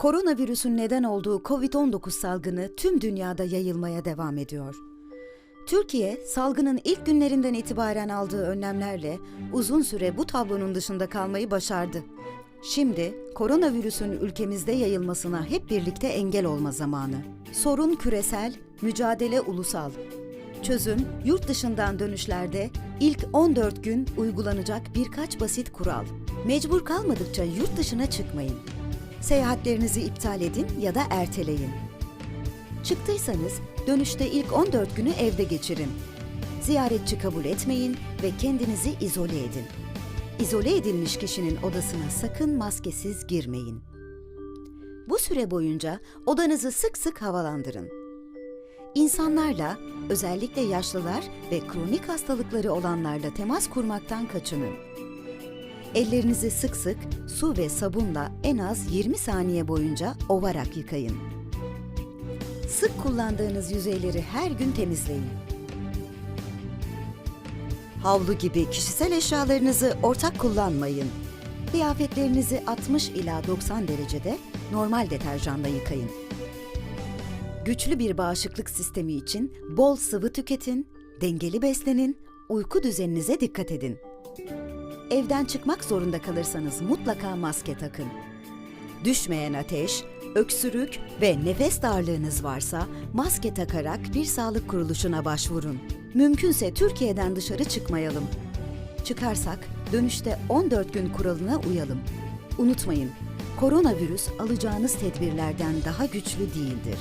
Koronavirüsün neden olduğu COVID-19 salgını tüm dünyada yayılmaya devam ediyor. Türkiye, salgının ilk günlerinden itibaren aldığı önlemlerle uzun süre bu tablonun dışında kalmayı başardı. Şimdi koronavirüsün ülkemizde yayılmasına hep birlikte engel olma zamanı. Sorun küresel, mücadele ulusal. Çözüm, yurt dışından dönüşlerde ilk 14 gün uygulanacak birkaç basit kural. Mecbur kalmadıkça yurt dışına çıkmayın. Seyahatlerinizi iptal edin ya da erteleyin. Çıktıysanız dönüşte ilk 14 günü evde geçirin. Ziyaretçi kabul etmeyin ve kendinizi izole edin. İzole edilmiş kişinin odasına sakın maskesiz girmeyin. Bu süre boyunca odanızı sık sık havalandırın. İnsanlarla, özellikle yaşlılar ve kronik hastalıkları olanlarla temas kurmaktan kaçının. Ellerinizi sık sık su ve sabunla en az 20 saniye boyunca ovarak yıkayın. Sık kullandığınız yüzeyleri her gün temizleyin. Havlu gibi kişisel eşyalarınızı ortak kullanmayın. Kıyafetlerinizi 60 ila 90 derecede normal deterjanla yıkayın. Güçlü bir bağışıklık sistemi için bol sıvı tüketin, dengeli beslenin, uyku düzeninize dikkat edin. Evden çıkmak zorunda kalırsanız mutlaka maske takın. Düşmeyen ateş, öksürük ve nefes darlığınız varsa maske takarak bir sağlık kuruluşuna başvurun. Mümkünse Türkiye'den dışarı çıkmayalım. Çıkarsak dönüşte 14 gün kuralına uyalım. Unutmayın, koronavirüs alacağınız tedbirlerden daha güçlü değildir.